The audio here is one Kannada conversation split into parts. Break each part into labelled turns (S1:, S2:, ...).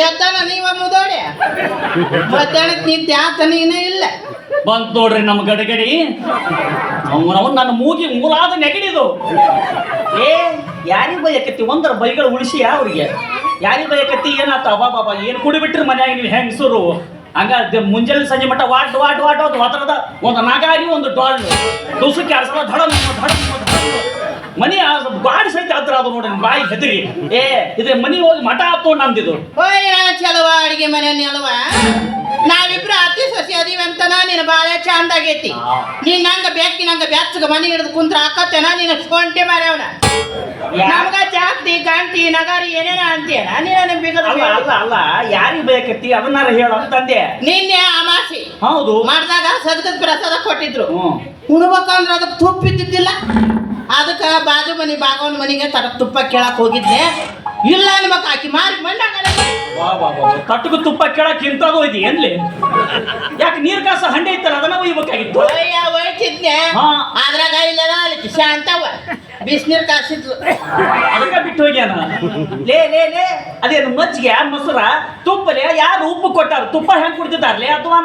S1: ಎದ್ದಾನ ನೀವ ಮುದೋಡಿ. ಮಧ್ಯಾಹ್ನಕ್ಕೆ ನಿಂತ ಯಾತ ನೀನೇ ಇಲ್ಲ.
S2: ಬಂತ್ ನೋಡ್ರಿ ನಮ್ಮ ಗಡಗಡಿ. ಅವನವ್ ನನ್ನ ಮೂಗಿ ಮೂಲಾದ ನೆಗಡಿದು. ಏ, ಯಾರಿಗೆ ಬೈಯಕತ್ತಿ? ಒಂದರ ಬೈಗಳು ಉಳಿಸಿ ಅವ್ರಿಗೆ. ಯಾರಿಗೆ ಬೈಯಕತ್ತಿ? ಏನಾತ? ಅಬ್ಬಾ ಬಾಬಾ ಏನು ಕುಡಿಬಿಟ್ರಿ ಮನ್ಯಾಗ ನೀವು ಹೆಂಗಸರು? ಹಂಗ ಮುಂಜಾನೆ ಸಂಜೆ ಮಟ್ಟ ವಾಟ್ ವಾಟ್ ವಾಟ್ ಒಂದು ಒಂದು ನಾಗಾಗಿ ಒಂದು ಡಾಲ್ ದುಸು ಆಡ್ಸಲ್ಲ ಧಡ ಧಡ. ಮನಿ ಬಾಡಿ ಸಹಿತ ಹತ್ರ ಅದು ನೋಡಿ ಬಾಯಿ ಹೆದರಿ. ಏ ಇದು ಮನಿ ಹೋಗಿ ಮಠ ಹತ್ತು ನಂದಿದು
S1: ಹೋಯ್ ಚಲವ ಅಡಿಗೆ ಮನೆ ಅಲ್ವ? ನಾವಿಬ್ರು ಅತಿ ಸಸಿ ಅದೀವಿ ಅಂತನ ನಿನ್ನ ಬಾಳೆ ಚಂದ ಆಗೈತಿ. ನೀನ್ ನಂಗ ಬೇಕಿ ನಂಗ ಬೆಚ್ಚಗ ಮನೆ ಹಿಡಿದು ಕುಂತ್ರ ಹಾಕತ್ತೇನ ನೀನು ಸೊಂಟೆ ಮಾರ್ಯವನ. ನಮ್ಗ ಜಾತಿ ಗಂಟಿ ನಗಾರಿ ಏನೇನ ಅಂತೀಯನ ನೀನ ಬಿಗದ
S2: ಅಲ್ಲ ಅಲ್ಲ ಅಲ್ಲ ಯಾರಿಗೆ ಬೇಕತ್ತಿ? ಅದನ್ನಾರ ಹೇಳು ಅಂತಂದೆ
S1: ನಿನ್ನೆ ಅಮಾಸಿ
S2: ಹೌದು.
S1: ಮಾಡಿದಾಗ ಸದ್ಗದ ಪ್ರಸಾದ ಕೊಟ್ಟಿದ್ರು. ಉಣ್ಬೇಕಂದ್ರೆ ಅದಕ್ಕೆ ತುಪ್ಪ ಇದ್ದಿದ್ದಿಲ್ಲ. ಅದಕ್ಕೆ ಬಾಜು ಮನೆ ಬಾಗವನ್ ಮನೆಗೆ ತರ ತುಪ್ಪ ಕೇಳಕ್ ಹೋಗಿದ್ದೆ. ಇಲ್ಲ ಅನ್ಬೇಕು ಆಕಿ ಮಾರಿ ಮಣ್ಣಾಗ
S2: ವಾ ತುಪ್ಪ ಕೇಳಕ್ ಇಂಥದ್ದು ಇದೆ ಎನ್ಲಿ ಯಾಕೆ ನೀರ್ ಕಾಸ ಹಂಡೆ ಇತ್ತಲ್ಲ ಅದನ್ನ ಒಯ್ಬೇಕಾಗಿತ್ತು
S1: ಒಯ್ಯ ಒಯ್ತಿದ್ನೆ. ಅದ್ರಾಗ ಇಲ್ಲ ಅಲ್ಲಿ ಶಾಂತವ ಬಿಸಿನೀರ್ ಕಾಸಿದ್ಲು.
S2: ಅದಕ್ಕ ಬಿಟ್ಟು ಹೋಗ್ಯಾನ? ಲೇ ಲೇ ಲೇ. ಅದೇನು ಮಜ್ಜಿಗೆ ಮೊಸರ? ತುಪ್ಪಲೆ ಯಾರು ಉಪ್ಪು ಕೊಟ್ಟಾರ? ತುಪ್ಪ ಹೆಂಗ್ ಕುಡ್ತಿದ್ದಾರಲೇ ಅಥವಾ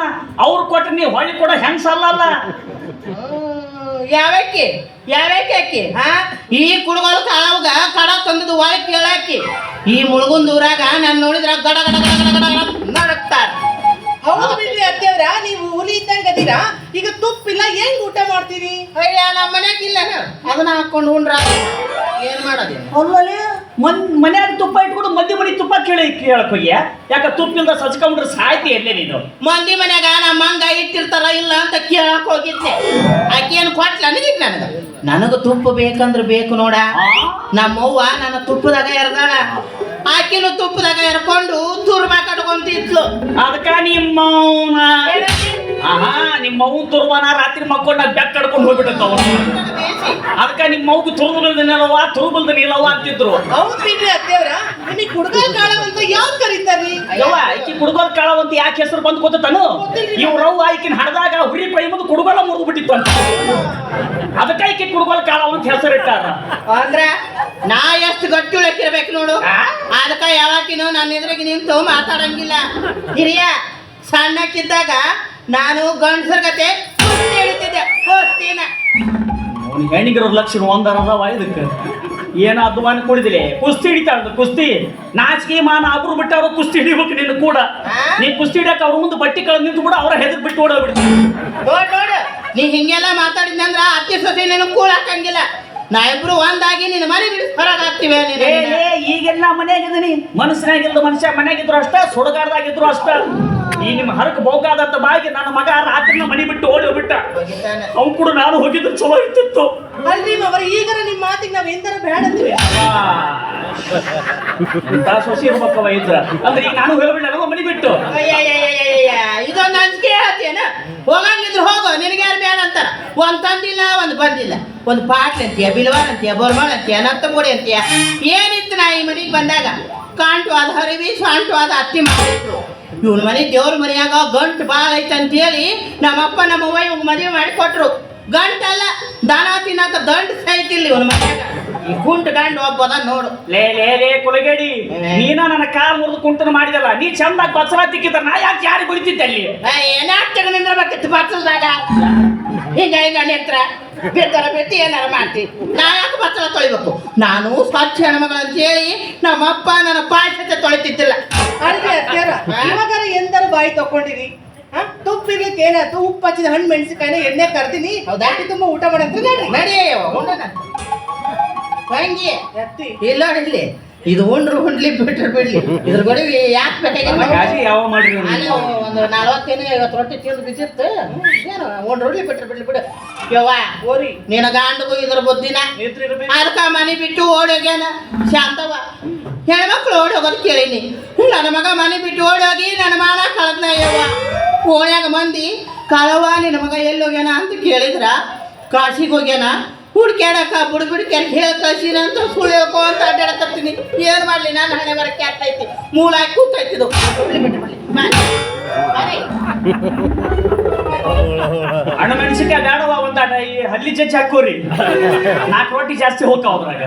S2: ಅವ್ರು ಕೊಟ್ಟ ನೀವು ಹೊಳ್ಳಿ ಕೊಡ ಹೆಂಗ್ ಸಲ್ಲಲ್ಲ
S1: ಯಾವಕ್ಕೆ ಯಾವ್ಯಾಕೆ ಅಕ್ಕಿ ಹಾ? ಈ ಕುಡುಗೋಲು ಕಾಳಾವಾಗ ಕಡ ತಂದದು ಒಳಗೆ ಕೇಳಾಕಿ. ಈ ಮುಳುಗುಂದ ಊರಾಗ ನಾನು ನೋಡಿದ್ರ ಗಡ ಗಡ ಗಡ ಗಡ ಗಡ ನಡಕ್ತಾರ.
S3: ಹೌದು ಬಿಡ್ರಿ ಅತ್ತೆಯವ್ರ ನೀವು ಹುಲಿ ಇದ್ದಂಗ ಅದೀರಾ? ಈಗ ತುಪ್ಪಿಲ್ಲ ಹೆಂಗ್ ಊಟ ಮಾಡ್ತೀರಿ?
S1: ಅಯ್ಯ ನಮ್ಮ ಮನ್ಯಾಗ ಇಲ್ಲ ಅದನ್ನ ಹಾಕೊಂಡು ಉಂಡ್ರ. ಏನ್ ಮಾಡೋದೇ?
S2: ಅಲ್ಲಲೇ ಮನ್ ಮನ್ಯಾಗ ತುಪ್ಪ ಇಟ್ಕೊಂಡು ಮಂದಿ ಮನೆ ತುಪ್ಪ ಕೇಳಿ ಕೇಳಕ್ ಹೋಗ್ಯ ಯಾಕ ತುಪ್ಪಿಂದ ಸಚ್ಕೊಂಡ್ರೆ ಸಾಯ್ತಿ ಎಲ್ಲೇ ನೀನು?
S1: ಮಂದಿ ಮನ್ಯಾಗ ನಮ್ಮ ಹಂಗ ಇಟ್ಟಿರ್ತಾರ ಇಲ್ಲ ಅಂತ ಕೇಳಕ್ ಹೋಗಿದ್ದೆ ಆಕೆ ಏನು ಕೊಟ್ಲ ನನಗೆ ನನಗ? ನನಗ ತುಪ್ಪ ಬೇಕಂದ್ರೆ ಬೇಕು ನೋಡ? ನಮ್ಮವ್ವ ನನ್ನ ತುಪ್ಪದಾಗ ಎರ್ದಾಳ. ಆಕಿನು ತುಪ್ಪದಾಗ ಎರ್ಕೊಂಡು ತುರ್ಬಾ ಕಟ್ಕೊಂತಿದ್ಲು.
S2: ಅದಕ್ಕ ನಿಮ್ಮ ಆಹಾ. ಅವ್ನ ತುರ್ಬಾನ ರಾತ್ರಿ ಮಕ್ಕೊಂಡ ಬೆಕ್ಕ ಕಡ್ಕೊಂಡು ಹೋಗ್ಬಿಟ್ಟಂತ ಅವನು. ಅದಕ್ಕ ನಿಮ್ಮ ಮಗು ತುರುಬಲ್ದನಿಲ್ಲವ ತುರುಬಲ್ದನಿಲ್ಲವ ಅಂತಿದ್ರು.
S3: ಹೌದು ಬಿಡ್ರಿ ಅತ್ತೆವ್ರ. ನಿಮಗೆ ಕುಡ್ಗಲ್ ಕಾಳ ಅಂತ ಯಾವ್ದು ಕರೀತಾರಿ?
S2: ಯವ್ವ ಈಕಿ ಕುಡುಗೋಲ್ ಕಾಳವಂತ ಯಾಕೆ ಹೆಸರು ಬಂದು ಗೊತ್ತಾನು ಇವ್ರವ್ವ ಈಕಿನ ಹಡದಾಗ ಹುರಿ ಪೈ ಮುಂದೆ ಕುಡ್ಗೋಲ ಮುರಿದು ಬಿಟ್ಟಿತ್ತು ಅಂತ. ಅದಕ್ಕ ಈಕಿ ಕುಡ್ಗೋಲ್ ಕಾಳ ಅಂತ ಹೆಸರಿಟ್ಟಾರ
S1: ಅಂದ್ರ ನಾ ಎಷ್ಟು ಗಟ್ಟಿ ಉಳಕಿರ್ಬೇಕು ನೋಡು? ಅದಕ್ಕ ಯಾವಾಗಿನೂ ನನ್ನ ಎದುರಿಗೆ ನಿಂತು ಮಾತಾಡಂಗಿಲ್ಲ. ಹಿರಿಯ ಸಣ್ಣಕ್ಕಿದ್ದಾಗ ನಾನು ಗಂಡಸರ ಕತೆ ಕುಸ್ತಿ ಹಿಡಿತಿದ್ದೆ ಕುಸ್ತಿನ
S2: ಅವ್ನ ಹೆಣ್ಣಿಗಿರೋ ಲಕ್ಷಣ ಒಂದರ ಅದಾವ ಇದಕ್ಕೆ. ಏನ ಅದ್ವಾನ ಕುಡಿದಿಲ್ಲ. ಕುಸ್ತಿ ಹಿಡಿತಾಳ ಕುಸ್ತಿ. ನಾಚಿಕೆ ಮಾನ ಅವ್ರು ಬಿಟ್ಟವ್ರು ಕುಸ್ತಿ ಹಿಡಿಬೇಕು ನಿನ್ನ ಕೂಡ? ನೀ ಕುಸ್ತಿ ಹಿಡಿಯಕ್ಕೆ ಅವ್ರ ಮುಂದೆ ಬಟ್ಟಿ ಕಳೆದು ನಿಂತು ಕೂಡ ಅವ್ರ ಹೆದರ್ ಬಿಟ್ಟು ಓಡೋಗ್ಬಿಡ್ತು
S1: ನೋಡ್ ನೋಡು. ನೀ ಹಿಂಗೆಲ್ಲ ಮಾತಾಡಿದ್ನಂದ್ರ ಅತ್ತಿ ಸೊಸೆ ನೀನು ಕೂಡ ಹಾಕಂಗಿಲ್ಲ. ನಾ ಇಬ್ರು ಒಂದಾಗಿ ನಿನ್ನ ಮನೆ ಬಿಡಿಸಿ ಹೊರಗೆ ಹಾಕ್ತಿವೆ ನೀನು
S2: ಏ ಏ ಈಗೆಲ್ಲ ಮನ್ಯಾಗಿದ್ದೀನಿ. ಮನಸ್ಸಿನಾಗಿಲ್ದ ಮನುಷ್ಯ ಮನೆಯಾಗಿದ್ರು ಅಷ್ಟ ಸುಡಗಾಡ್ದಾಗಿದ್ರು ಅಷ್ಟ. ಈ ನಿಮ್ಮ ಹರಕ ಬೋಗಾದಂತ ಬಾಗಿ ನನ್ನ ಮಗ ರಾತ್ರಿನ ಮನಿ ಬಿಟ್ಟು ಓಡಿ ಹೋಗ್ಬಿಟ್ಟ. ಅವ್ನು ಕೂಡ ನಾನು ಹೋಗಿದ್ರೆ ಚಲೋ ಇರ್ತಿತ್ತು
S3: ಅಲ್ರಿ ಅವರ ಈಗರ ನಿಮ್ ಮಾತಿಗೆ ನಾವ್ ಎಂದರ ಬೇಡ ಅಂತೀವಿ
S2: ಸೊಸಿ ಇರ್ಬೇಕವ ಇದ್ರ ಅಂದ್ರೆ ಈಗ ನಾನು ಹೇಳ್ಬಿಡಲ್ಲ ಮನಿ ಬಿಟ್ಟು.
S1: ಅಯ್ಯಯ್ಯಯ್ಯಯ್ಯಯ್ಯ, ಇದೊಂದು ಅಂಜಿಕೆ ಹೇಳ್ತೀಯನ? ಹೋಗಂಗಿದ್ರು ಹೋಗು ನಿನಗೆ ಯಾರು ಬೇಡ ಅಂತ ಒಂದ್ ತಂದಿಲ್ಲ ಒಂದ್ ಬಂದಿಲ್ಲ. ಒಂದು ಪಾಟ್ಲ್ ಅಂತೀಯ ಬಿಲ್ವಾನ್ ಅಂತೀಯ ಬೋರ್ಮಾಳ್ ಅಂತೀಯ ನತ್ತಂಗುಡಿ ಅಂತೀಯ ಏನಿತ್ತು ನಾ ಈ ಮನೆಗೆ ಬಂದಾಗ? ಕಾಂಟು ಅದ ಹರಿವಿ ಶಾಂಟವಾದ ಅತ್ತಿ ಮಾಡಿದ್ರು ಇವ್ನ ಮನೆ ದೇವ್ರ ಮನೆಯಾಗ ಗಂಟು ಭಾಳ ಐತೆ ಅಂತೇಳಿ ನಮ್ಮಪ್ಪ ನಮ್ಮವ್ವ ಇವ್ ಮದುವೆ ಮಾಡಿ ಕೊಟ್ರು ಗಂಟಲ್ಲ ದಾನ ತಿನ್ನಕ ದಂಡ್ ಸೈತಿಲ್ಲ ಇವನ ಮನೆಯಾಗ. ಕುಂಟ ಗಂಡು ಒಬ್ಬದ ನೋಡು.
S2: ಲೇ ಲೇ ಲೇ ಕುಲಗೇಡಿ ನೀನ ನನ್ನ ಕಾಲ್ ಮುರಿದು ಕುಂಟನ ಮಾಡಿದಲ್ಲ ನೀ ಚಂದ ಬಸರ ತಿಕ್ಕಿದ್ರ ನಾ ಯಾಕೆ ಯಾರಿಗೆ ಬಡಿತಿದ್ದೆ ಅಲ್ಲಿ?
S1: ಏನಾಗ್ತಗ ನಿಂದ್ರಬೇಕಿತ್ತು ಬಚ್ಚಲ್ದಾಗ ಹಿಂಗ ಹಿಂಗ ಹತ್ರ ಬಿದ್ದರ ಬಿಟ್ಟು ಏನಾರ ಮಾಡ್ತಿ. ನಾ ಯಾಕೆ ಬಚ್ಚಲ ತೊಳಿಬೇಕು. ನಾನು ಸ್ವಚ್ಛ ಹೆಣ್ಮಗಳು ಅಂತ ಹೇಳಿ ನಮ್ಮಪ್ಪ ನನ್ನ ಪಾಶ್ಯತೆ ತೊಳಿತಿದ್ದಿಲ್ಲ.
S3: ಅಂದ್ರೆ ಅತ್ತೆವ್ರ ಇವಾಗಾರ ಎಂದರ ಬಾಯಿ ತಕೊಂಡಿರಿ ತುಪ್ಪಿರ್ಲಿಕ್ಕೆ ಏನಾಯ್ತು ಉಪ್ಪು ಹಚ್ಚಿದ ಹಣ್ಣು ಮೆಣಸಿನಕಾಯಿನ ಎಣ್ಣೆ ಕರ್ತೀನಿ
S1: ಹೌದಾ?
S3: ತುಂಬ ಊಟ ಮಾಡಂತ
S1: ನಡಿ ನಡಿ
S3: ಹಂಗಿ.
S1: ಇಲ್ಲ ಇಲ್ಲಿ. ಇದು ಉಂಡ್ರು ಉಂಡ್ಲಿ ಬಿಟ್ರು ಬಿಡ್ಲಿ. ಇದ್ರ ಗೊಡವಿ ಯಾಕೆ ಬೇಕಾಗಿ
S2: ಯಾವ ಮಾಡಿರಿ
S1: ಒಂದು ನಲವತ್ತೇನು ಐವತ್ತು ರೊಟ್ಟಿ ತಿಂದು ಬಿಸಿತ್ತು ಏನು ಉಂಡ್ರು ಬಿಟ್ರೆ ಬಿಟ್ರು ಬಿಡ್ಲಿ ಬಿಡು. ಯವ್ವ
S3: ಓರಿ
S1: ನಿನ್ನ ಗಾಂಡಗೂ ಇದ್ರ ಬುದ್ಧಿನ? ಅದಕ್ಕ ಮನೆ ಬಿಟ್ಟು ಓಡೋಗ್ಯಾನ ಶಾಂತವ ಹೆಣ್ಮಕ್ಳು ಓಡಿ ಹೋಗೋದು ಕೇಳೀನಿ ನನ್ನ ಮಗ ಮನೆ ಬಿಟ್ಟು ಓಡೋಗಿ ನನ್ನ ಮಾನ ಕಳೆದ್ನ ಯವ್ವ. ಓಣ್ಯಾಗ ಮಂದಿ ಕಳವ ನಿನ್ನ ಮಗ ಎಲ್ಲಿ ಹೋಗ್ಯಾನ ಅಂತ ಕೇಳಿದ್ರ? ಕಾಶಿಗೆ ಹೋಗ್ಯಾನ? ಹುಡ್ಕ್ಯಾಡಕ ಬುಡ್ ಬಿಡ್ಕ್ಯಾರ ಹೇಳಿ ಕಳ್ಸಿನ ಅಂತ ಸುಳ್ಳು ಹೇಳ್ಕೊ ಅಂತ ಅಡ್ಡಾಡಕತ್ತೀನಿ. ಏನು ಮಾಡಲಿ? ನಾನು ಹಣೆ ಬರ ಕ್ಯಾಟೈತಿ ಮೂಲ ಕೂತೈತಿದು ಅಣ್ಣ.
S2: ಹಣ್ಣು ಬೇಡವ ಒಂದ ಈ ಹಲ್ಲಿ ಜಜ್ಜಿ ಹಾಕೋರಿ. ನಾಲ್ಕು ರೊಟ್ಟಿ ಜಾಸ್ತಿ ಹೋಗ್ತಾವ ಅದ್ರಾಗ.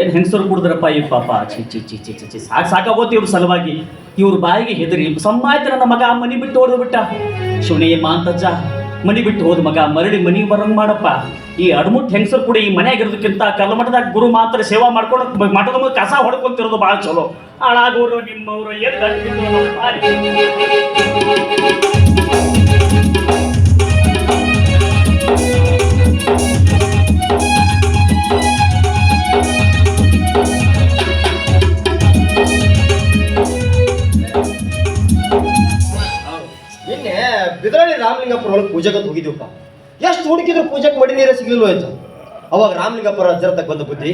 S2: ಏನ್ ಹೆಂಗಸರು ಕುಡಿದ್ರಪ್ಪ ಈ ಪಾಪ? ಚಿ ಚಿ ಚಿ ಚಿ ಚಿ ಚಿ ಸಾಕು, ಸಾಕಾಗೋತಿ ಇವ್ರ ಸಲುವಾಗಿ. ಇವ್ರ ಬಾಯಿಗೆ ಹೆದರಿ. ಸಮ್ಮಾಯ್ತು ನನ್ನ ಮಗ ಮನಿ ಬಿಟ್ಟು ಹೊಡೆದು ಬಿಟ್ಟ. ಶಿವನೇ ಮಾಂತಜ್ಜ ಮನಿ ಬಿಟ್ಟು ಹೋದ ಮಗ ಮರಳಿ ಮನೆಗೆ ಬರಂಗ್ ಮಾಡಪ್ಪ. ಈ ಅಡ್ಮುಟ್ ಹೆಂಗಸರು ಕೂಡ ಈ ಮನೆಯಾಗಿರೋದಕ್ಕಿಂತ ಕಲ್ಮಠದಾಗ ಗುರು ಮಾತ್ರ ಸೇವಾ ಮಾಡ್ಕೊಂಡು ಮಠದ ಮುಂದೆ ಕಸ ಹೊಡ್ಕೊಂತಿರೋದು ಭಾಳ ಚಲೋ. ಹಾಳಾಗೋರು ನಿಮ್ಮವರು ಎದ್ದು
S4: ರಾಮಲಿಂಗಪ್ಪರ ಒಳಗೆ ಪೂಜೆಗಂತ ಹೋಗಿದ್ದೀವಪ್ಪ. ಎಷ್ಟು ಹುಡುಕಿದ್ರು ಪೂಜೆಗೆ ಮಡಿ ನೀರೇ ಸಿಗಲಿಲ್ಲ ಆಯ್ತು ಅವಾಗ ರಾಮಲಿಂಗಪ್ಪರ ಅಜ್ಜರತಕ್ಕೆ ಬಂದ ಬುದ್ಧಿ?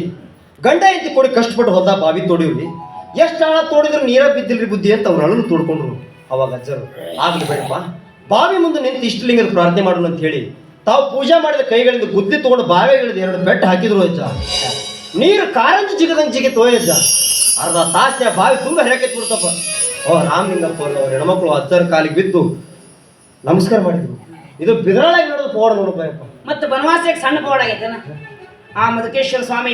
S4: ಗಂಡ ಎತ್ತಿ ಕೊಡಿ ಕಷ್ಟಪಟ್ಟು ಹೊಲ್ದ ಬಾವಿ ತೋಡಿವ್ರಿ. ಎಷ್ಟು ಹಣ ತೋಡಿದ್ರು ನೀರ ಬಿದ್ದಿಲ್ರಿ ಬುದ್ಧಿ ಅಂತ ಅವ್ರ ಅಳಲು ತೋಡ್ಕೊಂಡ್ರು. ಅವಾಗ ಅಜ್ಜರು, ಆಗ್ಲಿ ಬೇಡಪ್ಪ ಬಾವಿ ಮುಂದೆ ನಿಂತು ಇಷ್ಟಲಿಂಗದ ಪ್ರಾರ್ಥನೆ ಮಾಡೋಣ ಅಂತ ಹೇಳಿ ತಾವು ಪೂಜೆ ಮಾಡಿದ ಕೈಗಳಿಂದ ಗುದ್ದಿ ತಗೊಂಡು ಬಾವಿಗಳಿಂದ ಎರಡು ಬೆಟ್ಟ ಹಾಕಿದ್ರು ಅಜ್ಜ. ನೀರು ಕಾರಂಜಿ ಜಿಗದಂಗೆ ಜಿಗಿತು ಅಜ್ಜ. ಅರ್ಧ ತಾಸ್ನೆ ಬಾವಿ ತುಂಬ ಹೆರಕೆತ್ ಬಿಡ್ತಪ್ಪ. ಓ ರಾಮಲಿಂಗಪ್ಪ ಅವ್ರ ಹೆಣ್ಮಕ್ಳು ಅಜ್ಜರ ಕಾಲಿಗೆ ಬಿದ್ದು ನಮಸ್ಕಾರ ಮಾಡಿದ್ರು. ಇದು ಬಿದ್ರಾಳಾಗಿ ನಡೆದು ಪೋಡ ನೋಡಪ್ಪ
S1: ಮತ್ತೆ ಬನವಾಸಕ್ಕೆ ಸಣ್ಣ ಬೋರ್ಡ್ ಆಗೈತೇನ? ಆ ಮಧುಕೇಶ್ವರ ಸ್ವಾಮಿ